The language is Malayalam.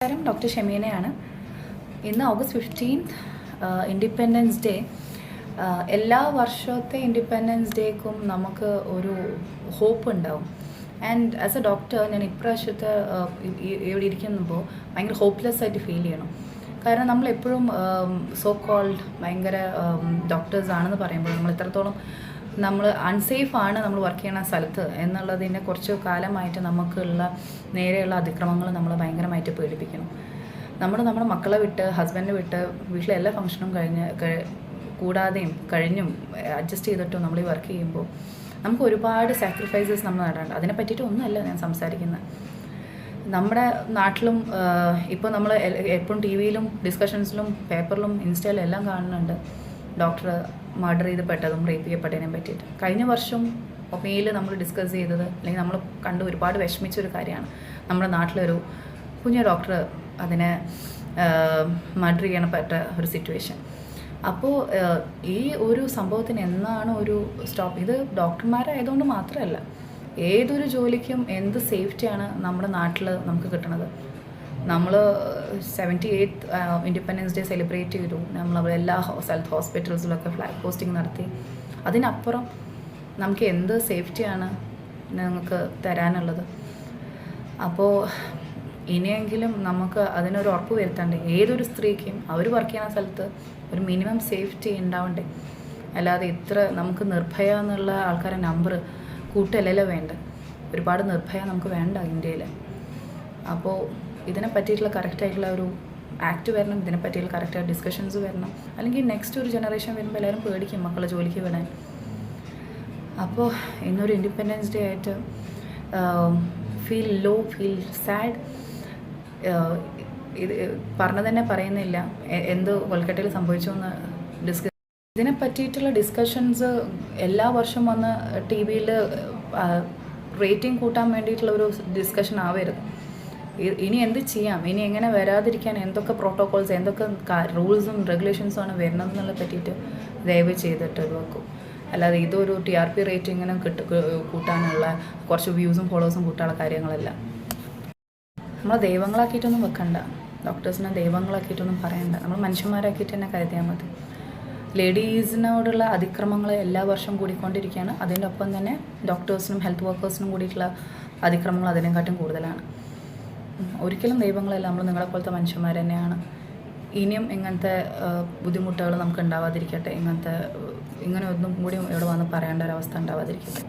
നമസ്കാരം ഡോക്ടർ ഷെമീനയാണ്. ഇന്ന് ഓഗസ്റ്റ് ഫിഫ്റ്റീൻത്ത് ഇൻഡിപെൻഡൻസ് ഡേ. എല്ലാ വർഷത്തെ ഇൻഡിപെൻഡൻസ് ഡേക്കും നമുക്ക് ഒരു ഹോപ്പ് ഉണ്ടാവും ആൻഡ് ആസ് എ ഡോക്ടർ ഞാൻ ഇപ്രാവശ്യത്തെ ഇവിടെ ഇരിക്കുമ്പോൾ ഭയങ്കര ഹോപ്പ്ലെസ് ആയിട്ട് ഫീൽ ചെയ്യണം. കാരണം നമ്മൾ എപ്പോഴും സോ കോൾഡ് ഭയങ്കര ഡോക്ടേഴ്സ് ആണെന്ന് പറയുമ്പോൾ നമ്മൾ എത്രത്തോളം നമ്മൾ അൺസേഫാണ് നമ്മൾ വർക്ക് ചെയ്യുന്ന സ്ഥലത്ത് എന്നുള്ളതിനെ കുറച്ച് കാലമായിട്ട് നമുക്കുള്ള നേരെയുള്ള അതിക്രമങ്ങൾ നമ്മൾ ഭയങ്കരമായിട്ട് പേടിപ്പിക്കണം നമ്മൾ നമ്മുടെ മക്കളെ വിട്ട് ഹസ്ബൻഡിനെ വിട്ട് വീട്ടിലെ എല്ലാ ഫംഗ്ഷനും കഴിഞ്ഞ് കൂടാതെയും കഴിഞ്ഞും അഡ്ജസ്റ്റ് ചെയ്തിട്ടും നമ്മൾ ഈ വർക്ക് ചെയ്യുമ്പോൾ നമുക്ക് ഒരുപാട് സാക്രിഫൈസസ് നമ്മൾ നടേണ്ട അതിനെ പറ്റിയിട്ട് ഒന്നുമല്ല ഞാൻ സംസാരിക്കുന്നത്. നമ്മുടെ നാട്ടിലും ഇപ്പോൾ നമ്മൾ എപ്പോഴും ടി വിയിലും ഡിസ്കഷൻസിലും പേപ്പറിലും ഇൻസ്റ്റയിലും എല്ലാം കാണുന്നുണ്ട്. ഡോക്ടർ മർഡർ ചെയ്ത് പെട്ടതും റേപ്പ് ചെയ്യപ്പെട്ടതിനെ പറ്റിയിട്ട്. കഴിഞ്ഞ വർഷം മെയിൽ നമ്മൾ ഡിസ്കസ് ചെയ്തത് അല്ലെങ്കിൽ നമ്മൾ കണ്ട് ഒരുപാട് വിഷമിച്ചൊരു കാര്യമാണ്. നമ്മുടെ നാട്ടിലൊരു കുഞ്ഞ ഡോക്ടർ അതിനെ മർഡർ ചെയ്യണപ്പെട്ട ഒരു സിറ്റുവേഷൻ അപ്പോൾ ഈ ഒരു സംഭവത്തിന് എന്നാണ് ഒരു സ്റ്റോപ്പ് ഇത് ഡോക്ടർമാരായതുകൊണ്ട് മാത്രമല്ല ഏതൊരു ജോലിക്കും എന്ത് സേഫ്റ്റിയാണ് നമ്മുടെ നാട്ടിൽ നമുക്ക് കിട്ടുന്നത് നമ്മൾ seventy eighth Independence Day celebrate ചെയ്തു. നമ്മൾ എല്ലാ സ്ഥലത്ത് ഹോസ്പിറ്റൽസിലൊക്കെ ഫ്ലാഗ് പോസ്റ്റിംഗ് നടത്തി. അതിനപ്പുറം നമുക്ക് എന്ത് സേഫ്റ്റിയാണ് നിങ്ങൾക്ക് തരാനുള്ളത്? അപ്പോൾ ഇനിയെങ്കിലും നമുക്ക് അതിനൊരു ഉറപ്പ് വരുത്തണ്ടേ ഏതൊരു സ്ത്രീക്കും അവർ വർക്ക് ചെയ്യുന്ന സ്ഥലത്ത് ഒരു മിനിമം സേഫ്റ്റി ഉണ്ടാവണ്ടേ? അല്ലാതെ ഇത്ര നമുക്ക് നിർഭയ എന്നുള്ള ആൾക്കാരെ നമ്പർ കൂട്ടല്ലല്ലോ വേണ്ട? ഒരുപാട് നിർഭയ നമുക്ക് വേണ്ട ഇന്ത്യയിൽ അപ്പോൾ ഇതിനെ പറ്റിയിട്ടുള്ള കറക്റ്റായിട്ടുള്ള ഒരു ആക്ട് വരണം ഇതിനെ പറ്റിയുള്ള കറക്റ്റ് ഡിസ്കഷൻസ് വരണം. അല്ലെങ്കിൽ നെക്സ്റ്റ് ഒരു ജനറേഷൻ വരുമ്പോൾ എല്ലാവരും പേടിക്കും മക്കളെ ജോലിക്ക് വിടാൻ. അപ്പോൾ ഇന്നൊരു ഇൻഡിപെൻഡൻസ് ഡേ ആയിട്ട് ഫീൽ ലോ ഫീൽ സാഡ് ഇത് പറഞ്ഞു തന്നെ പറയുന്നില്ല. എന്ത് കൊൽക്കട്ടയിൽ സംഭവിച്ചു എന്ന് ഡിസ്കസ് ഇതിനെ പറ്റിയിട്ടുള്ള ഡിസ്കഷൻസ് എല്ലാ വർഷം വന്ന് ടി വിയിൽ റേറ്റിംഗ് കൂട്ടാൻ വേണ്ടിയിട്ടുള്ള ഒരു ഡിസ്കഷൻ ആവരുത്. ഇനി എന്ത് ചെയ്യാം? ഇനി എങ്ങനെ വരാതിരിക്കാൻ എന്തൊക്കെ പ്രോട്ടോകോൾസ് എന്തൊക്കെ റൂൾസും റെഗുലേഷൻസും ആണ് വരുന്നതെന്നുള്ള പറ്റിയിട്ട് ദയവ് ചെയ്തിട്ട് ഒഴിവാക്കും. അല്ലാതെ ഇതൊരു ടി ആർ പി റേറ്റിങ്ങിനും കിട്ട കൂട്ടാനുള്ള കുറച്ച് വ്യൂസും ഫോളോസും കൂട്ടാനുള്ള കാര്യങ്ങളല്ല. നമ്മൾ ദൈവങ്ങളാക്കിയിട്ടൊന്നും വെക്കണ്ട. ഡോക്ടേഴ്സിനെ ദൈവങ്ങളാക്കിയിട്ടൊന്നും പറയണ്ട. നമ്മൾ മനുഷ്യന്മാരാക്കിയിട്ട് തന്നെ കരുതിയാൽ മതി. ലേഡീസിനോടുള്ള അതിക്രമങ്ങൾ എല്ലാ വർഷവും കൂടിക്കൊണ്ടിരിക്കുകയാണ്. അതിന്റെ ഒപ്പം തന്നെ ഡോക്ടേഴ്സിനും ഹെൽത്ത് വർക്കേഴ്സിനും കൂടിയിട്ടുള്ള അതിക്രമങ്ങൾ അതിനെക്കാട്ടും കൂടുതലാണ്. ഒരിക്കലും ദൈവങ്ങളല്ല നമ്മൾ നിങ്ങളെ നിങ്ങളെപ്പോലത്തെ മനുഷ്യന്മാർ തന്നെയാണ്. ഇനിയും ഇങ്ങനത്തെ ബുദ്ധിമുട്ടുകൾ നമുക്ക് ഉണ്ടാവാതിരിക്കട്ടെ. ഇങ്ങനത്തെ ഇങ്ങനെ ഒന്നും കൂടി ഇവിടെ വന്ന് പറയേണ്ട ഒരവസ്ഥ ഉണ്ടാവാതിരിക്കട്ടെ.